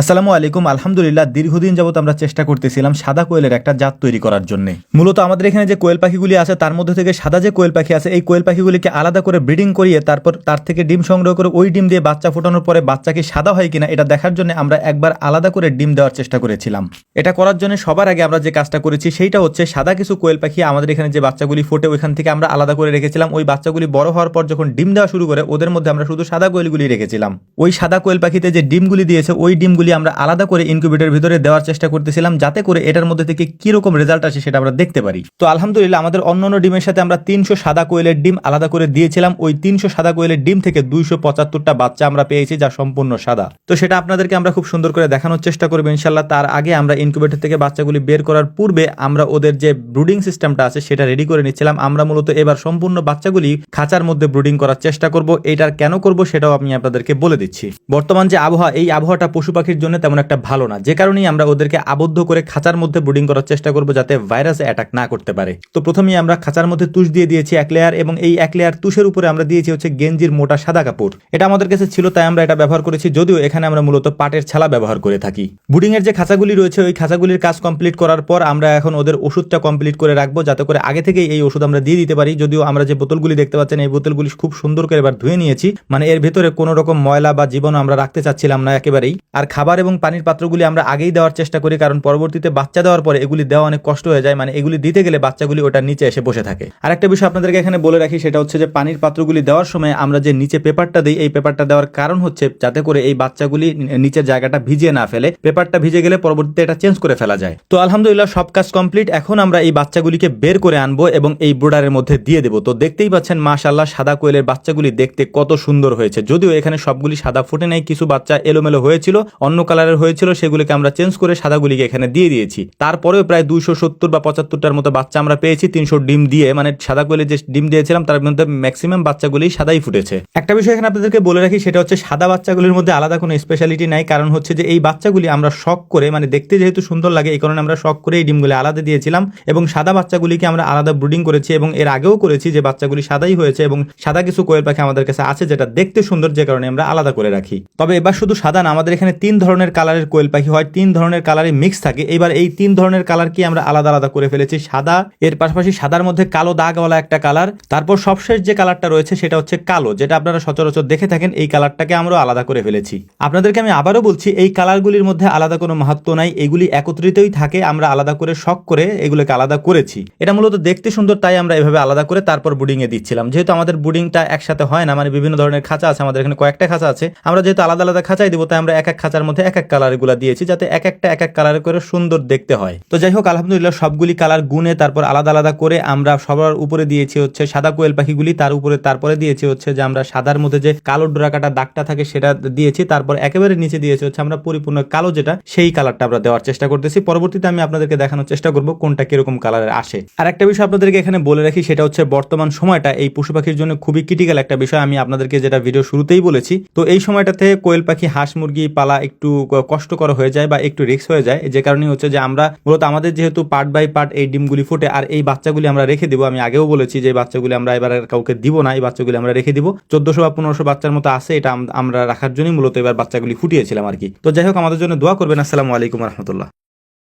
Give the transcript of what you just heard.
আসসালামু আলাইকুম। আলহামদুলিল্লাহ, দীর্ঘদিন যাবত আমরা চেষ্টা করতেছিলাম সাদা কোয়েলের একটা জাত তৈরি করার জন্য। মূলত আমাদের এখানে যে কোয়েল পাখিগুলি আছে, তার মধ্যে থেকে সাদা যে কোয়েল পাখি আছে, এই কোয়েল পাখিগুলিকে আলাদা করে ব্রিডিং করিয়ে তারপর তার থেকে ডিম সংগ্রহ করে ওই ডিম দিয়ে বাচ্চা ফোটানোর পরে বাচ্চা কি সাদা হয় কিনা, এটা দেখার জন্য আমরা একবার আলাদা করে ডিম দেওয়ার চেষ্টা করেছিলাম। এটা করার জন্য সবার আগে আমরা যে কাজটা করেছি, সেইটা হচ্ছে সাদা কিছু কোয়েল পাখি আমাদের এখানে যে বাচ্চাগুলি ফোটে, ওইখান থেকে আমরা আলাদা করে রেখেছিলাম। ওই বাচ্চাগুলি বড় হওয়ার পর যখন ডিম দেওয়া শুরু করে, ওদের মধ্যে আমরা শুধু সাদা কোয়েলগুলি রেখেছিলাম। ওই সাদা কোয়েল পাখিতে যে ডিমগুলি দিয়েছে, ওই ডিমগুলি আমরা আলাদা করে ইনকিউবেটরের ভিতরে দেওয়ার চেষ্টা করতেছিলাম, যাতে করে এটার মধ্যে থেকে কি রকম রেজাল্ট আসে সেটা আমরা দেখতে পারি। তো আলহামদুলিল্লাহ, আমাদের অন্য অন্যান্য ডিমের সাথে আমরা তিনশো সাদা কোয়েলের ডিম আলাদা করে দিয়েছিলাম। ওই তিনশো সাদা কোয়েলের ডিম থেকে দুইশো পঁচাত্তরটা বাচ্চা আমরা পেয়েছি, যা সম্পূর্ণ সাদা। তো সেটা আপনাদেরকে আমরা খুব সুন্দর করে দেখানোর চেষ্টা করব ইনশাল্লাহ তার আগে আমরা ইনকিউবেটর থেকে বাচ্চাগুলি বের করার পূর্বে আমরা ওদের যে ব্রুডিং সিস্টেমটা আছে, সেটা রেডি করে নিচ্ছিলাম। আমরা মূলত এবার সম্পূর্ণ বাচ্চাগুলি খাঁচার মধ্যে ব্রুডিং করার চেষ্টা করব। এটার কেন করব সেটাও আমি আপনাদেরকে বলে দিচ্ছি। বর্তমান যে আবহাওয়া, এই আবহাওয়াটা পশু পাখির জন্য তেমন একটা ভালো না। যে কারণেই আমরা ওদেরকে আবদ্ধ করে খাঁচার মধ্যে ব্রুডিং করার চেষ্টা করব যাতে ভাইরাস অ্যাটাক না করতে পারে। তো প্রথমেই আমরা খাঁচার মধ্যে তুষ দিয়ে দিয়েছি এক লেয়ার এবং এই এক লেয়ার তুষের উপরে আমরা দিয়েছি হচ্ছে গেঞ্জির মোটা সাদা কাপড়। এটা আমাদের কাছে ছিল, তাই আমরা এটা ব্যবহার করেছি, যদিও এখানে আমরা মূলত পাটের ছালা ব্যবহার করে থাকি। ব্রুডিং এর যে খাঁচাগুলি রয়েছে, ওই খাঁচাগুলির কাজ কমপ্লিট করার পর আমরা এখন ওদের ওষুধটা কমপ্লিট করে রাখব, যাতে করে আগে থেকেই এই ওষুধ আমরা দিয়ে দিতে পারি। যদিও আমরা যে বোতলগুলি দেখতে পাচ্ছেন, এই বোতলগুলি খুব সুন্দর করে এবার ধুয়ে নিয়েছি। মানে এর ভেতরে কোনো রকম ময়লা বা জীবন আমরা রাখতে চাচ্ছিলাম না একেবারেই। আর খাবার এবং পানির পাত্রগুলি আমরা আগেই দেওয়ার চেষ্টা করি, কারণ পরবর্তীতে বাচ্চা দেওয়ার পরে এগুলি দেওয়া অনেক কষ্ট হয়ে যায়। মানে এগুলি দিতে গেলে বাচ্চাগুলি ওটার নিচে এসে বসে থাকে। আর একটা বিষয় আপনাদেরকে এখানে বলে রাখি, সেটা হচ্ছে যে পানির পাত্রগুলি দেওয়ার সময় আমরা যে নিচে পেপারটা দিই, এই পেপারটা দেওয়ার কারণ হচ্ছে যাতে করে এই বাচ্চাগুলি নিচের জায়গাটা ভিজিয়ে না ফেলে। পেপারটা ভিজে গেলে পরবর্তীতে এটা চেঞ্জ করে ফেলা যায়। তো আলহামদুলিল্লাহ সব কাজ কমপ্লিট। এখন আমরা এই বাচ্চাগুলিকে বের করে আনব এবং এই ব্রোডারের মধ্যে দিয়ে দেবো। তো দেখতেই পাচ্ছেন মাশাল্লাহ সাদা কোয়েলের বাচ্চাগুলি দেখতে কত সুন্দর হয়েছে। যদিও এখানে সবগুলি সাদা ফুটে নাই, কিছু বাচ্চা এলোমেলো হয়েছিল, অন্য কালারের হয়েছিল, সেগুলিকে আমরা চেঞ্জ করে সাদাগুলিকে এখানে দিয়ে দিয়েছি। তারপরেও প্রায় দুইশো সত্তর বা পঁচাত্তরটার মতো বাচ্চা আমরা পেয়েছি, তিনশো ডিম দিয়ে। মানে সাদা কোয়েলে যে ডিম দিয়েছিলাম, তার মধ্যে ম্যাক্সিমাম বাচ্চাগুলি সাদাই ফুটেছে। একটা বিষয় এখানে আপনাদেরকে বলে রাখি, সেটা হচ্ছে সাদা বাচ্চাগুলির মধ্যে আলাদা কোনো স্পেশালিটি নাই, কারণ হচ্ছে যে এই বাচ্চাগুলি আমরা শখ করে মানে দেখতে যেহেতু সুন্দর লাগে, এই কারণে আমরা শখ করে এই ডিমগুলি আলাদা দিয়েছিলাম। এবং সাদা বাচ্চাগুলিকে আমরা আলাদা ব্রুডিং করেছি এবং এর আগেও করেছি যে বাচ্চাগুলি সাদাই হয়েছে এবং সাদা কিছু কোয়েল পাখি আমাদের কাছে আছে যেটা দেখতে সুন্দর, যে কারণে আমরা আলাদা করে রাখি। তবে এবার শুধু সাদা না, আমাদের এখানে তিন ধরনের কালারের কোয়েল পাখি হয়, তিন ধরনের কালারে মিক্স থাকে। এবার এই তিন ধরনের কালার কি আমরা আলাদা আলাদা করে ফেলেছি? সাদা, এর পাশাপাশি সাদার মধ্যে কালো দাগওয়ালা একটা কালার তারপর সবশেষ যে কালারটা রয়েছে সেটা হচ্ছে কালো, যেটা আপনারা সচরাচর দেখে থাকেন, এই কালারটাকে আমরা আলাদা করে ফেলেছি। আপনাদেরকে আমি আবারও বলছি, এই কালারগুলির মধ্যে আলাদা কোনো মাহাত্ম নাই, এগুলি একত্রিতই থাকে, আমরা আলাদা করে শখ করে এগুলোকে আলাদা করেছি। এটা মূলত দেখতে সুন্দর, তাই আমরা এভাবে আলাদা করে তারপর বুডিং এ দিচ্ছিলাম। যেহেতু আমাদের বুডিংটা একসাথে হয় না মানে বিভিন্ন ধরনের খাঁচা আছে, আমাদের এখানে কয়েকটা খাঁচা আছে, আমরা যেহেতু আলাদা আলাদা খাঁচাই দিব, তাই আমরা এক এক খাঁচার মধ্যে এক এক কালারগুলা দিয়েছি যাতে এক একটা, এক এক কালার করে সুন্দর দেখতে হয়। তো যাই হোক, আলহামদুলিল্লাহ সবগুলি কালার গুনে তারপর আলাদা আলাদা করে আমরা সবার উপরে দিয়েছি হচ্ছে সাদা কোয়েল পাখিগুলি, তার উপরে তারপরে দিয়েছি হচ্ছে যে আমরা সাদার মধ্যে যে কালো ডোরা কাটা দাগটা থাকে সেটা দিয়েছি, তারপর একেবারে নিচে দিয়েছি হচ্ছে আমরা পরিপূর্ণ কালো যেটা, সেই কালারটা আমরা দেওয়ার চেষ্টা করতেছি। পরবর্তীতে আমি আপনাদেরকে দেখানোর চেষ্টা করব কোনটা কীরকম কালারের আসে। আর একটা বিষয় আপনাদেরকে এখানে বলে রাখি, সেটা হচ্ছে বর্তমান সময়টা এই পশু পাখির জন্য খুবই ক্রিটিক্যাল একটা বিষয়। আমি আপনাদেরকে যেটা ভিডিও শুরুতেই বলেছি, তো এই সময়টাতে কোয়েল পাখি, হাঁস, মুরগি, পালা একটু কষ্টকর হয়ে যায় বা একটু রিস্ক হয়ে যায়, যে কারণে হচ্ছে যে আমরা মূলত আমাদের যেহেতু পার্ট বাই পার্ট এই ডিমগুলি ফুটে আর এই বাচ্চাগুলি আমরা রেখে দিব, আমি আগেও বলেছি যে বাচ্চাগুলি আমরা এবার কাউকে দিব না, এই বাচ্চাগুলি আমরা রেখে দিব। চোদ্দশো বা পনেরোশো বাচ্চার মতো আছে, এটা আমরা রাখার জন্যই মূলত এবার বাচ্চাগুলি ফুটিয়েছিলাম আর কি। তো যাই হোক, আমাদের জন্য দোয়া করবেন। আসসালামু আলাইকুম রহমতুল্লাহ।